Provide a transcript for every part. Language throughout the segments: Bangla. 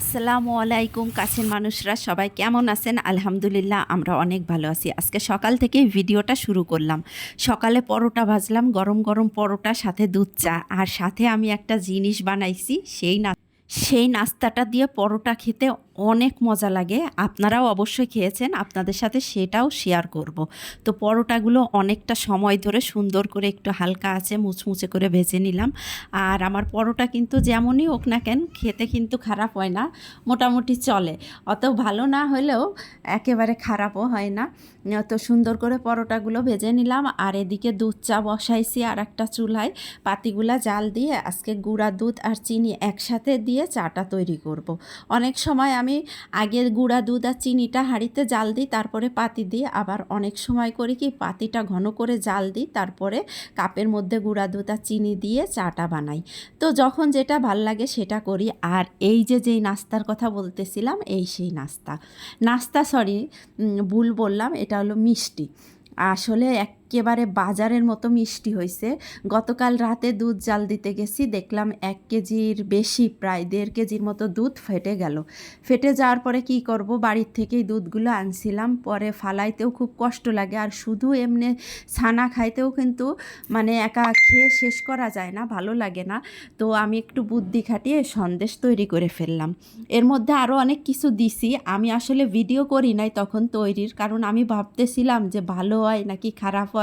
আসসালামু আলাইকুম, কাছের মানুষরা সবাই কেমন আছেন? আলহামদুলিল্লাহ, আমরা অনেক ভালো আছি। আজকে সকাল থেকে ভিডিওটা শুরু করলাম। সকালে পরোটা ভাজলাম, গরম গরম পরোটা, সাথে দুধ চা। আর সাথে আমি একটা জিনিস বানাইছি, সেই না সেই নাস্তাটা দিয়ে পরোটা খেতে অনেক মজা লাগে। আপনারাও অবশ্যই খেয়েছেন, আপনাদের সাথে সেটাও শেয়ার করব। তো পরোটাগুলো অনেকটা সময় ধরে সুন্দর করে একটু হালকা আছে, মুচমুচে করে ভেজে নিলাম। আর আমার পরোটা কিন্তু যেমনই হোক না কেন, খেতে কিন্তু খারাপ হয় না, মোটামুটি চলে। অত ভালো না হলেও একেবারে খারাপও হয় না। তো সুন্দর করে পরোটাগুলো ভেজে নিলাম। আর এদিকে দুধ চা বসাইছি আর একটা চুলায়। পাতিগুলা জাল দিয়ে আজকে গুঁড়া দুধ আর চিনি একসাথে দিয়ে চাটা তৈরি করব। অনেক সময় আমি আগে গুঁড়া দুধ আর চিনিটা হাঁড়িতে জাল দিই, তারপরে পাতি দিই। আবার অনেক সময় করি কি, পাতিটা ঘন করে জাল দিই, তারপরে কাপের মধ্যে গুঁড়া দুধ আর চিনি দিয়ে চাটা বানাই। তো যখন যেটা ভালো লাগে সেটা করি। আর এই যে, যেই নাস্তার কথা বলতেছিলাম, এই সেই নাস্তা। নাস্তা সরি ভুল বললাম, এটা হলো মিষ্টি। আসলে একেবারে বাজারের মতো মিষ্টি হয়েছে গতকাল রাতে দুধ জাল দিতে গেছি, দেখলাম এক কেজির বেশি, প্রায় দেড় কেজির মতো দুধ ফেটে গেল। ফেটে যাওয়ার পরে কি করব? বাড়ির থেকেই দুধগুলো আনছিলাম। পরে ফালাইতেও খুব কষ্ট লাগে আর শুধু এমনি ছানা খাইতেও কিন্তু মানে একা খেয়ে শেষ করা যায় না, ভালো লাগে না। তো আমি একটু বুদ্ধি খাটিয়ে সন্দেশ তৈরি করে ফেললাম। এর মধ্যে আরও অনেক কিছু দিছি। আমি আসলে ভিডিও করি নাই তখন তৈরির, কারণ আমি ভাবতেছিলাম যে ভালো হয় নাকি খারাপ হয়।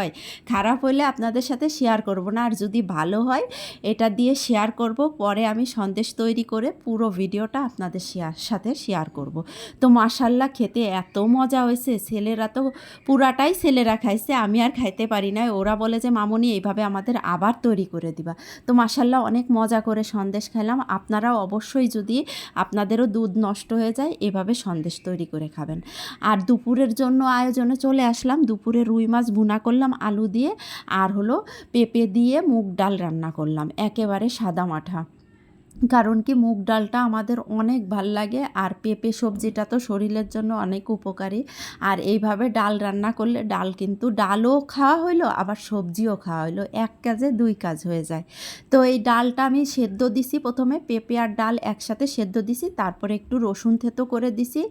খারাপ হলে আপনাদের সাথে শেয়ার করব না। আর যদি ভালো হয়, এটা দিয়ে শেয়ার করব। পরে আমি সন্দেশ তৈরি করে পুরো ভিডিওটা আপনাদের শেয়ার সাথে শেয়ার করব। তো মাসাল্লাহ খেতে এত মজা হয়েছে। ছেলেরা তো পুরাটাই ছেলেরা খাইছে। আমি আর খাইতে পারি না। ওরা বলে যে, মামনি, এইভাবে আমাদের আবার তৈরি করে দিবা। তো মাসাল্লাহ অনেক মজা করে সন্দেশ খেলাম আপনারাও অবশ্যই যদি আপনাদেরও দুধ নষ্ট হয়ে যায়, এভাবে সন্দেশ তৈরি করে খাবেন। আর দুপুরের জন্য আয়োজনে চলে আসলাম। দুপুরে রুই মাছ ভুনা করলাম আলু দিয়ে আর হলো পেঁপে দিয়ে মুগ ডাল রান্না করলাম। একেবারে সাদা মাঠা। কারণ কি মুগ ডালটা আমাদের অনেক ভালো লাগে আর পেঁপে সবজিটা তো শরীরের জন্য অনেক উপকারী। আর এইভাবে ডাল রান্না করলে ডাল কিন্তু ডালও খাওয়া হইল, আবার সবজিও খাওয়া হইল। এক কাজে দুই কাজ হয়ে যায়। তো এই ডালটা আমি সেদ্ধ দিছি প্রথমে, পেঁপে আর ডাল একসাথে সেদ্ধ দিছি, তারপরে একটু রসুন থেতো করে দিছি,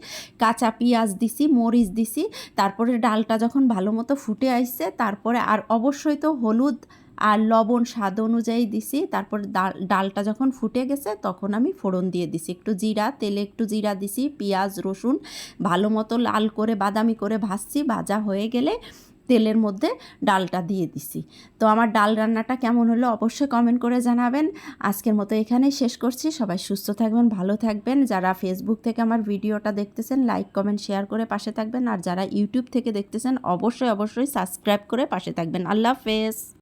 কাঁচা পেঁয়াজ দিছি, মরিচ দিছি, তারপরে ডালটা যখন ভালো মতো ফুটে আসছে, তারপরে আর অবশ্যই তো হলুদ আর লবণ স্বাদ অনুযায়ী দিছি। তারপর ডাল, ডালটা যখন ফুটে গেছে, তখন আমি ফোড়ন দিয়ে দিছি। একটু জিরা, তেলে একটু জিরা দিছি, পেঁয়াজ, রসুন, ভালো মতো লাল করে, বাদামি করে ভাজছি। ভাজা হয়ে গেলে তেলের মধ্যে ডালটা দিয়ে দিছি। তো আমার ডাল রান্নাটা কেমন হলো অবশ্যই কমেন্ট করে জানাবেন। আজকের মতো এখানেই শেষ করছি। সবাই সুস্থ থাকবেন, ভালো থাকবেন। যারা ফেসবুক থেকে আমার ভিডিওটা দেখতেছেন লাইক কমেন্ট শেয়ার করে পাশে থাকবেন। আর যারা ইউটিউব থেকে দেখতেছেন, অবশ্যই অবশ্যই সাবস্ক্রাইব করে পাশে থাকবেন। আল্লাহ হাফেজ।